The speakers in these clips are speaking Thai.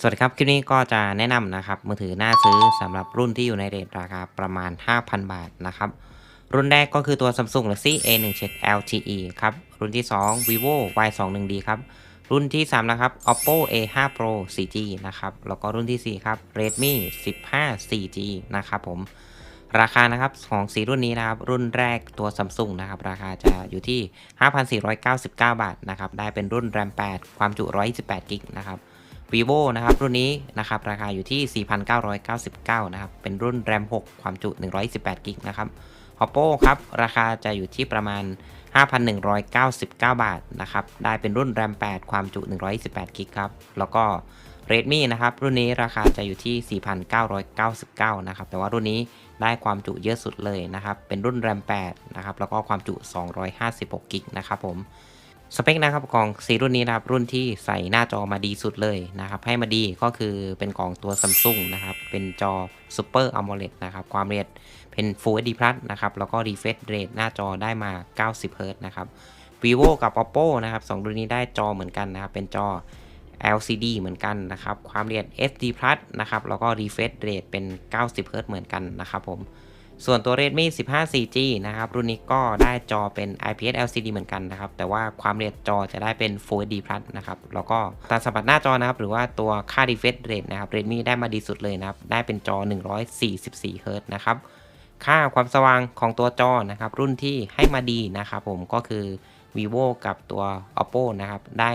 สวัสดีครับ คลิปนี้ก็จะแนะนำนะครับมือถือน่าซื้อสำหรับรุ่นที่อยู่ในเรทราคาประมาณ 5,000 บาทนะครับ รุ่นแรกก็คือตัว Samsung Galaxy A17 LTE ครับ รุ่นที่ 2 vivo Y21D ครับ รุ่นที่ 3 นะครับ oppo A5 Pro 4G นะครับ แล้วก็รุ่นทีสี่4 ครับ redmi 15 4G นะครับผม ราคานะครับของสีรุ่นนี้นะครับ รุ่นแรกตัว Samsung นะครับ ราคาจะอยู่ที่ 5,499 บาทนะครับ ได้เป็นรุ่น RAM 8 ความจุ 128 กิกนะครับ vivo นะครับ รุ่นนี้นะครับ ราคาอยู่ที่ 4,999 นะครับ เป็นรุ่น RAM 6 ความจุ 128 กิกนะครับ oppo ครับ ราคาจะอยู่ที่ประมาณ 5,199 บาทนะครับ ได้เป็นรุ่น RAM 8 ความจุ 128 กิกครับ แล้วก็ Redmi นะครับ รุ่นนี้ราคาจะอยู่ที่ 4,999 นะครับ แต่ว่ารุ่นนี้ได้ความจุเยอะสุดเลยนะครับ เป็นรุ่น RAM 8 นะครับ แล้วก็ความจุ 256 กิกนะครับผม สเปคนะครับของซีรุ่นนี้นะครับรุ่นที่ใส่หน้าจอมาดีสุดเลยนะครับให้มาดีก็คือเป็นของตัว Samsung นะครับเป็นจอ Super AMOLED นะครับความเร็วเป็น Full HD Plus นะครับแล้วก็ refresh rate หน้าจอได้มา 90 Hz นะครับ vivo กับ oppo นะครับสองรุ่นนี้ได้จอเหมือนกันนะครับเป็นจอ LCD เหมือนกันนะครับความละเอียด SD Plus นะครับแล้วก็ refresh rate เป็น 90 Hz เหมือนกันนะครับผม ส่วนตัว Redmi 15 4G นะครับ รุ่นนี้ก็ได้จอเป็น IPS LCD เหมือนกันนะครับ แต่ว่าความละเอียดจอจะได้เป็น full d Plus นะครับ แล้วก็การสัมผัสหน้าจอนะครับ หรือว่าตัวค่า refresh rate นะครับ Redmi ได้มาดีสุดเลยนะครับ ได้เป็นจอ 144 Hz นะครับ ค่าความสว่างของตัวจอนะครับ รุ่นที่ให้มาดีนะครับผมก็คือ vivo กับตัว oppo นะครับ ได้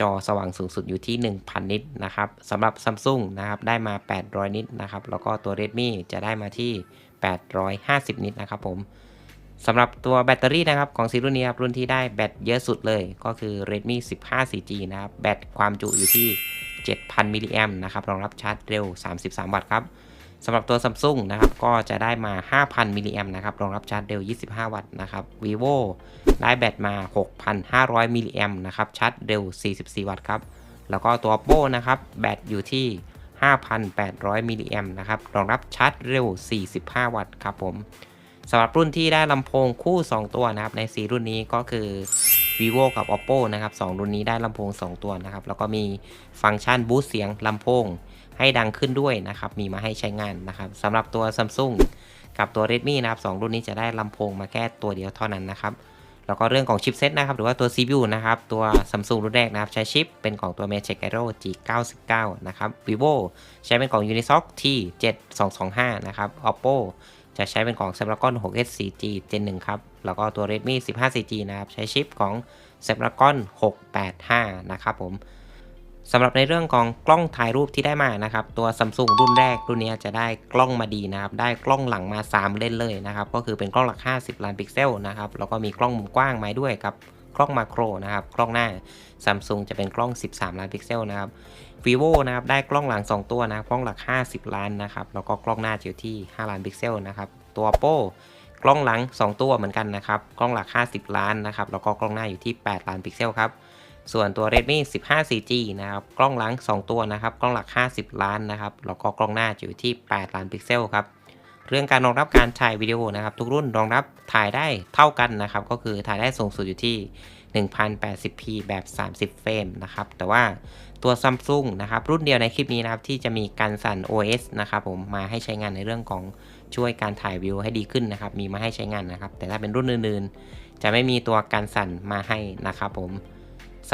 จอสว่างสูงสุดอยู่ที่ 1,000 นิตนะครับสำหรับ Samsung นะครับ ได้มา 800 นิตนะครับ แล้วก็ตัว Redmi จะได้มาที่ 850 นิตนะครับผมสำหรับตัวแบตเตอรี่นะครับของซีรุ่นนี้ครับรุ่นที่ได้แบตเยอะสุดเลยก็คือ Redmi 15 4G นะครับ แบตความจุอยู่ที่ 7,000 มิลลิแอมนะครับรองรับชาร์จเร็ว 33 วัตต์ครับสำหรับตัว Samsung นะครับก็จะได้มา 5,000 มิลลิแอมนะครับรองรับชาร์จเร็ว 25 วัตต์นะครับ vivo ได้แบตมา 6,500 มิลลิแอมนะครับชาร์จเร็ว 44 วัตต์ครับแล้วก็ตัว oppo นะครับแบตอยู่ที่ 5,800 มิลลิแอมนะครับ รองรับชาร์จเร็ว 45 วัตต์ครับผมสำหรับรุ่นที่ได้ลำโพงคู่ 2 ตัวนะครับ ในสีรุ่นนี้ก็คือ vivo กับ oppo นะครับ2รุ่นนี้ได้ลำโพง 2 ตัวนะครับ แล้วก็มีฟังก์ชันบูสต์เสียงลำโพงให้ดังขึ้นด้วยนะครับ มีมาให้ใช้งานนะครับสำหรับตัว Samsung กับตัว Redmi นะครับ 2 รุ่นนี้จะได้ลำโพงมาแค่ตัวเดียวเท่านั้นนะครับ แล้วก็เรื่องของชิปเซตนะครับ หรือว่าตัว CPU นะครับ ตัว Samsung รุ่นแรกนะครับ ใช้ชิปเป็นของตัว Magic Aero G99 นะครับ Vivo ใช้เป็นของ Unisoc T7225 นะครับ Oppo จะใช้เป็นของ Snapdragon 6S 4G Gen 1ครับ แล้วก็ตัว Redmi 15 4G นะครับ ใช้ชิปของ Snapdragon 685 นะครับผม สำหรับในเรื่องของกล้องถ่ายรูปที่ได้มานะครับ ตัว Samsung รุ่นแรกรุ่นนี้จะได้กล้องมาดีนะครับ ได้กล้องหลังมา 3 เลนเลยนะครับ ก็คือเป็นกล้องหลัก 50 ล้านพิกเซลนะครับ แล้วก็มีกล้องมุมกว้างมาด้วยครับกล้องมาโครนะครับ กล้องหน้า Samsung จะเป็นกล้อง 13 ล้านพิกเซลนะครับ vivo นะครับ ได้กล้องหลัง 2 ตัวนะ กล้องหลัก 50 ล้านนะครับ แล้วก็กล้องหน้าอยู่ที่ 5 ล้านพิกเซลนะครับ ตัว oppo กล้องหลัง 2 ตัวเหมือนกันนะครับ กล้องหลัก 50 ล้านนะครับ แล้วก็กล้องหน้าอยู่ที่ 8 ล้านพิกเซลครับ ส่วนตัว Redmi 15 4G นะครับกล้องหลัง 2 ตัวนะครับกล้องหลัก 50 ล้านนะครับแล้วก็กล้องหน้าอยู่ที่ 8 ล้านพิกเซลครับเรื่องการรองรับการถ่ายวิดีโอนะครับทุกรุ่นรองรับถ่ายได้เท่ากันนะครับก็คือถ่ายได้สูงสุดอยู่ที่ 1080p แบบ 30 เฟรมนะครับแต่ว่าตัว Samsung นะครับรุ่นเดียวในคลิปนี้นะครับที่จะมีการสั่น OS นะครับผมมาให้ใช้งานในเรื่องของช่วยการถ่ายวิวให้ดีขึ้นนะครับมีมาให้ใช้งานนะครับแต่ถ้าเป็นรุ่นอื่นๆ จะไม่มีตัวการสั่นมาให้นะครับผม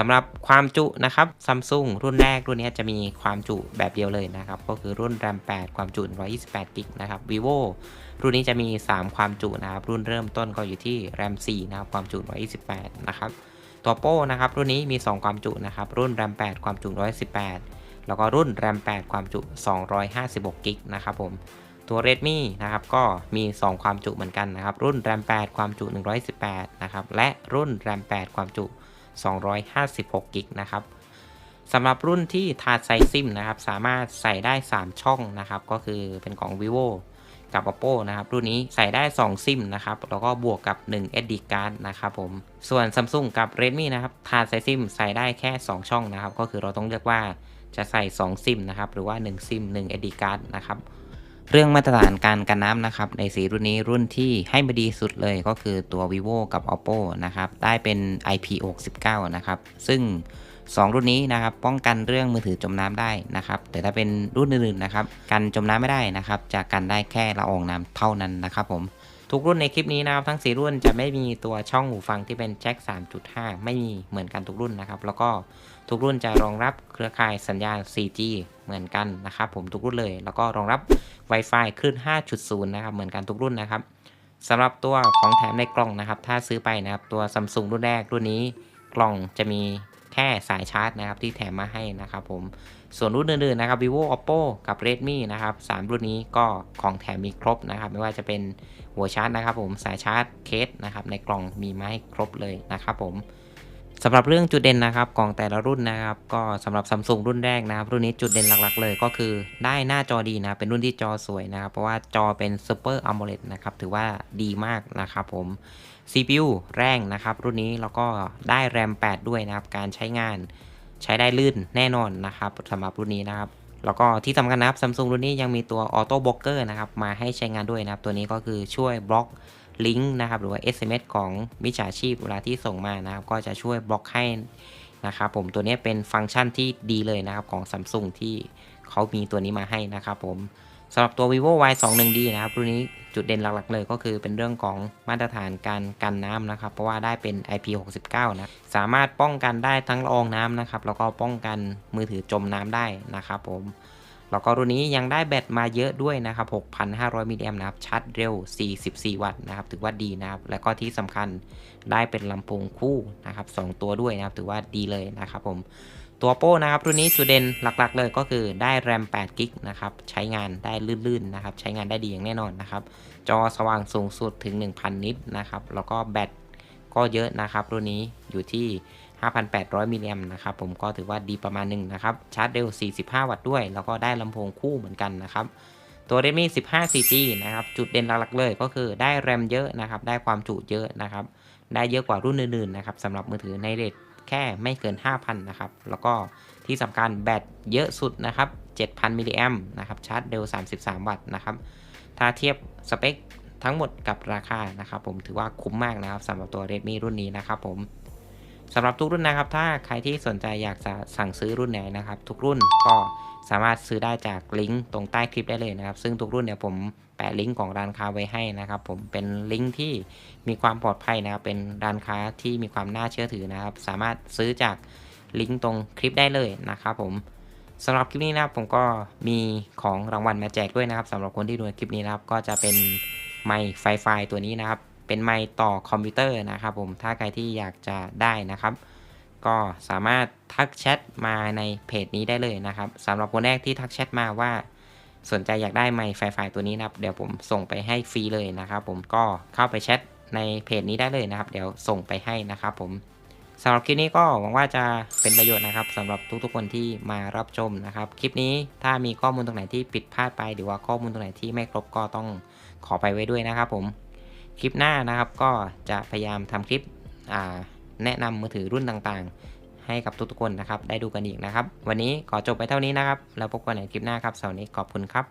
สำหรับความจุนะครับ Samsung รุ่นแรกรุ่นนี้จะมีความจุแบบเดียวเลยนะครับ ก็คือรุ่น RAM 8 ความจุ 128กิกนะครับ vivo รุ่นนี้จะมี 3 ความจุนะครับ รุ่นเริ่มต้นก็อยู่ที่ RAM 4นะครับ ความจุ 128 นะครับ ตัว oppo นะครับ รุ่นนี้มี 2 ความจุนะครับ รุ่น RAM 8 ความจุ 118 แล้วก็รุ่น RAM 8 ความจุ 256กิกนะครับผม ตัว Redmi นะครับ ก็มี 2 ความจุเหมือนกันนะครับ รุ่น RAM 8 ความจุ 118 นะครับ และรุ่น RAM 8 ความจุ 256กิกนะครับสำหรับรุ่นที่ถาดใส่ซิมนะครับสามารถใส่ได้ 3 ช่องนะครับ ก็คือเป็นของ vivo กับ oppo นะครับ รุ่นนี้ใส่ได้ 2 ซิมนะครับ แล้วก็บวกกับ 1 SD card นะครับผม ส่วน Samsung กับ Redmi นะครับถาดใส่ซิมใส่ได้แค่ 2 ช่องนะครับ ก็คือเราต้องเลือกว่าจะใส่ 2 ซิมนะครับ หรือว่า 1 ซิม 1 SD card นะครับ เรื่องมาตรฐานการกันน้ำนะครับในสีรุ่นนี้รุ่นที่ให้มาดีสุดเลยก็คือตัว vivo กับ oppo นะครับได้เป็น IP69 นะครับซึ่ง 2 รุ่นนี้นะครับป้องกันเรื่องมือถือจมน้ำได้นะครับแต่ถ้าเป็นรุ่นอื่นๆนะครับกันจมน้ำไม่ได้นะครับจะกันได้แค่ละอองน้ำเท่านั้นนะครับผม ทุกรุ่นในคลิปนี้นะครับทั้ง 4 รุ่นจะไม่มีตัวช่องหูฟังที่เป็นแจ็ค 3.5 ไม่มีเหมือนกันทุกรุ่นนะครับ แล้วก็ทุกรุ่นจะรองรับเครือข่ายสัญญาณ 4G เหมือนกันนะครับผมทุกรุ่นเลย แล้วก็รองรับ Wi-Fi คลื่น 5.0 นะครับเหมือนกันทุกรุ่นนะครับสำหรับตัวของแถมในกล่องนะครับ ถ้าซื้อไปนะครับตัว Samsung รุ่นแรกรุ่นนี้กล่องจะมี ค่สายชาร์จนะครับที่แถมมาให้นะครับผม ส่วนรุ่นอื่นๆนะครับ vivo oppo กับ redmi นะครับสามรุ่นนี้ก็ของแถมมีครบนะครับ ไม่ว่าจะเป็นหัวชาร์จนะครับผมสายชาร์จเคสนะครับในกล่องมีมาให้ครบเลยนะครับผม สำหรับเรื่องจุดเด่นนะครับของแต่ละรุ่นนะครับ ก็สำหรับ Samsung รุ่นแรกนะครับ รุ่นนี้จุดเด่นหลักๆเลยก็คือได้หน้าจอดีนะเป็นรุ่นที่จอสวยนะครับ เพราะว่าจอเป็น Super AMOLED นะครับถือว่าดีมากนะครับผม CPU แรงนะครับ รุ่นนี้แล้วก็ได้แรม 8 ด้วยนะครับ การใช้งานใช้ได้ลื่นแน่นอนนะครับสำหรับรุ่นนี้นะครับ แล้วก็ที่สำคัญนะครับ Samsung รุ่นนี้ยังมีตัว Auto Blocker นะครับมาให้ใช้งานด้วยนะครับ ตัวนี้ก็คือช่วยบล็อก ลิงก์นะครับหรือว่า SMS ของมิจฉาชีพเวลาที่ส่งมานะครับ ก็จะช่วยบล็อกให้นะครับผมตัวนี้เป็นฟังก์ชันที่ดีเลยนะครับของ Samsung ที่เขามีตัวนี้มาให้นะครับผมสำหรับตัว vivo y 2 1 d นะครับรุ่นนี้จุดเด่นหลักๆเลยก็คือเป็นเรื่องของมาตรฐานการกันน้ำนะครับ เพราะว่าได้เป็น IP69 นะสามารถป้องกันได้ทั้งละอองน้ำนะครับแล้วก็ป้องกันมือถือจมน้ำได้นะครับผม แล้วก็รุ่นนี้ยังได้แบตมาเยอะด้วยนะครับ 6,500 มิลลิแอมป์นะครับ ชาร์จเร็ว 44 วัตต์นะครับ ถือว่าดีนะครับ แล้วก็ที่สำคัญได้เป็นลำโพงคู่นะครับ 2 ตัวด้วยนะครับ ถือว่าดีเลยนะครับผม ตัวโป้นะครับ รุ่นนี้จุดเด่นหลักๆ เลยก็คือได้แรม8กิกนะครับ ใช้งานได้ลื่นๆนะครับ ใช้งานได้ดีอย่างแน่นอนนะครับ จอสว่างสูงสุดถึง 1,000 นิตนะครับ แล้วก็แบตก็เยอะนะครับ รุ่นนี้อยู่ที่ 5,800 มิลลิแอมป์นะครับผมก็ถือว่าดีประมาณหนึ่งนะครับ ชาร์จเร็ว 45 วัตต์ด้วย แล้วก็ได้ลำโพงคู่เหมือนกันนะครับ ตัว Redmi 15 4G นะครับ จุดเด่นหลักๆเลยก็คือได้แรมเยอะนะครับ ได้ความจุเยอะนะครับ ได้เยอะกว่ารุ่นอื่นๆนะครับสำหรับมือถือในเรทแค่ไม่เกิน 5,000 นะครับ แล้วก็ที่สำคัญแบตเยอะสุดนะครับ 7,000 มิลลิแอมป์นะครับชาร์จเร็ว 33 วัตต์นะครับ ถ้าเทียบสเปคทั้งหมดกับราคานะครับผมถือว่าคุ้มมากนะครับสำหรับตัว Redmi รุ่นนี้นะครับผม สำหรับทุกรุ่นนะครับ ถ้าใครที่สนใจอยากจะสั่งซื้อรุ่นไหนนะครับ ทุกรุ่นก็สามารถซื้อได้จากลิงก์ตรงใต้คลิปได้เลยนะครับ ซึ่งทุกรุ่นเนี่ยผมแปะลิงก์ของร้านค้าไว้ให้นะครับ ผมเป็นลิงก์ที่มีความปลอดภัยนะครับ เป็นร้านค้าที่มีความน่าเชื่อถือนะครับ สามารถซื้อจากลิงก์ตรงคลิปได้เลยนะครับ ผมสำหรับคลิปนี้นะครับผมก็มีของรางวัลมาแจกด้วยนะครับสำหรับคนที่ดูคลิปนี้นะครับ ก็จะเป็นไมค์ไฟไฟตัวนี้นะครับ เป็นไมค์ต่อคอมพิวเตอร์นะครับผมถ้าใครที่อยากจะได้นะครับ ก็สามารถทักแชทมาในเพจนี้ได้เลยนะครับสำหรับคนแรกที่ทักแชทมาว่า สนใจอยากได้ไมค์ไฟไฟตัวนี้นะครับ เดี๋ยวผมส่งไปให้ฟรีเลยนะครับ ผมก็เข้าไปแชทในเพจนี้ได้เลยนะครับ เดี๋ยวส่งไปให้นะครับ ผมสำหรับคลิปนี้ก็หวังว่าจะเป็นประโยชน์นะครับสำหรับทุกๆคนที่มารับชมนะครับ คลิปนี้ถ้ามีข้อมูลตรงไหนที่ผิดพลาดไป หรือว่าข้อมูลตรงไหนที่ไม่ครบก็ต้องขอไปไว้ด้วยนะครับผม คลิปหน้านะครับก็จะพยายามทำคลิปแนะนำมือถือรุ่นต่างๆ ให้กับทุกๆคนนะครับ ได้ดูกันอีกนะครับ วันนี้ขอจบไปเท่านี้นะครับ แล้วพบกันในคลิปหน้าครับสวัสดีขอบคุณครับ